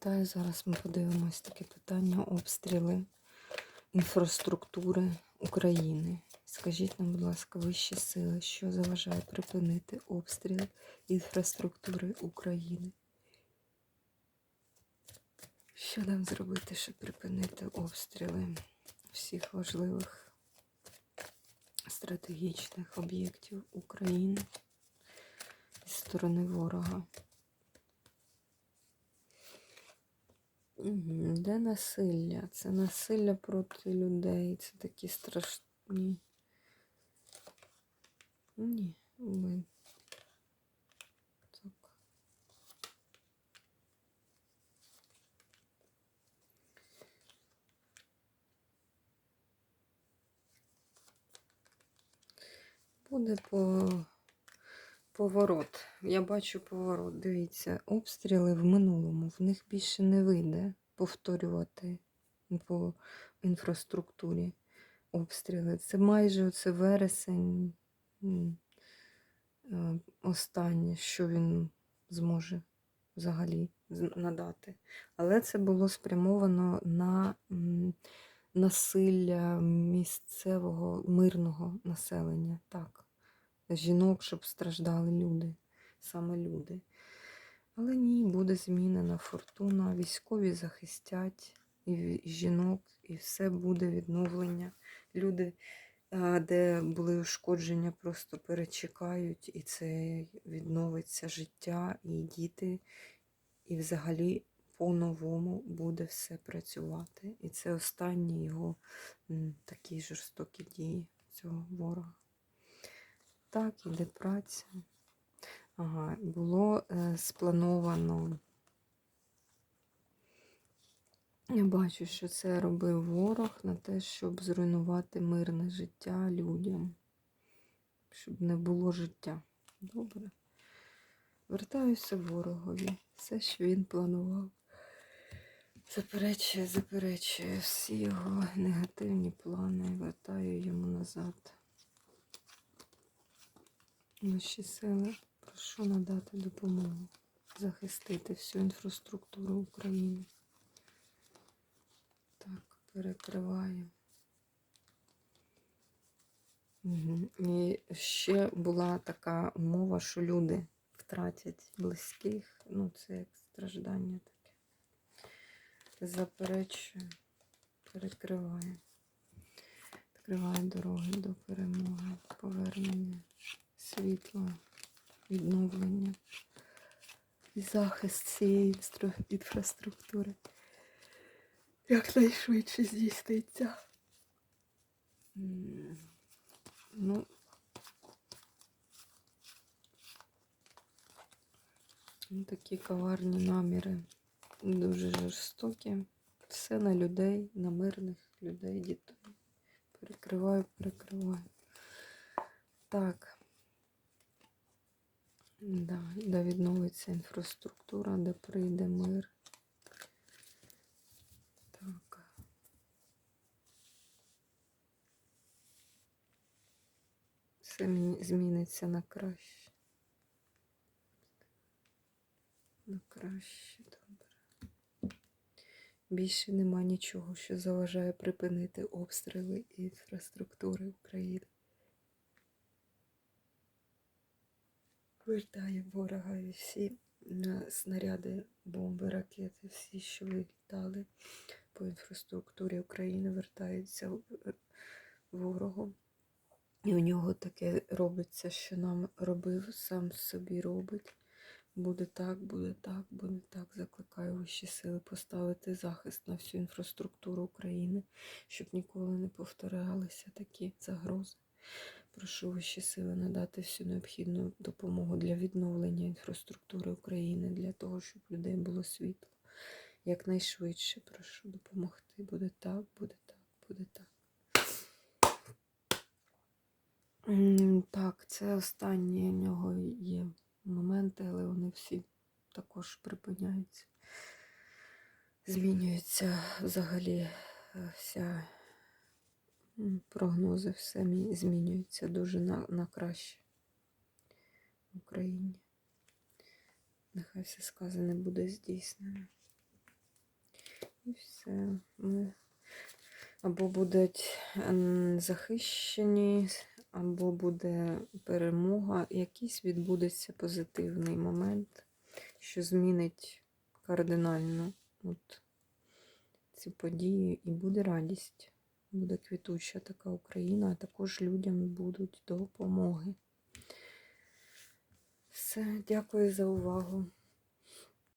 Вітаю. Зараз ми подивимось таке питання обстріли інфраструктури України. Скажіть нам, будь ласка, вищі сили, що заважає припинити обстріл інфраструктури України? Що нам зробити, щоб припинити обстріли всіх важливих стратегічних об'єктів України зі сторони ворога? Мгм. Де насилля? Це насилля проти людей. Це такі страшні. Ні, ми. Так. Буде по... поворот. Я бачу поворот. Дивіться, обстріли в минулому. В них більше не вийде повторювати по інфраструктурі обстріли. Це майже оце вересень е, останнє, що він зможе взагалі надати. Але це було спрямовано на насилля місцевого мирного населення. Так, жінок, щоб страждали люди, саме люди. Але ні, буде змінена фортуна, військові захистять і жінок, і все буде відновлення. Люди, де були ушкодження, просто перечекають, і це відновиться життя, і діти, і взагалі по-новому буде все працювати. І це останні його такі жорстокі дії цього ворога. Так, іде праця. Ага, було е, сплановано. Я бачу, що це робив ворог на те, щоб зруйнувати мирне життя людям, щоб не було життя. Добре. Вертаюся ворогові. Все, що він планував. Заперечує, заперечує всі його негативні плани. Вертаю йому назад. Наші сили, прошу надати допомогу, захистити всю інфраструктуру України. Так, перекриваю. Угу. І ще була така умова, що люди втратять близьких. Ну, це як страждання таке. Заперечую, перекриваю. Відкриваю дороги до перемоги, повернення світла, відновлення і захист цієї інфраструктури якнайшвидше здійсниться. Ну, ну, такі коварні наміри, дуже жорстокі. Все на людей, на мирних людей, дітей. Перекриваю, перекриваю. Так. Да, де відновиться інфраструктура, де прийде мир. Так. Все зміниться на краще. На краще, добре. Більше нема нічого, що заважає припинити обстріли інфраструктури України. Вертає ворога і всі снаряди, бомби, ракети, всі, що вилітали по інфраструктурі України, вертаються е, ворогом. І у нього таке робиться, що нам робив, сам собі робить. Буде так, буде так, буде так. Закликаю вищі сили поставити захист на всю інфраструктуру України, щоб ніколи не повторялися такі загрози. Прошу вищі сили надати всю необхідну допомогу для відновлення інфраструктури України, для того, щоб людей було світло. Якнайшвидше прошу допомогти. Буде так, буде так, буде так. Так, це останні у нього є моменти, але вони всі також припиняються. Змінюється взагалі е, вся прогнози, все мі- змінюється дуже на, на краще в Україні. Нехай все сказане буде здійснено. І все. Ми або будуть ем, захищені, або буде перемога. Якийсь відбудеться позитивний момент, що змінить кардинально от, ці події, і буде радість. Буде квітуча така Україна, а також людям будуть допомоги. Все, дякую за увагу.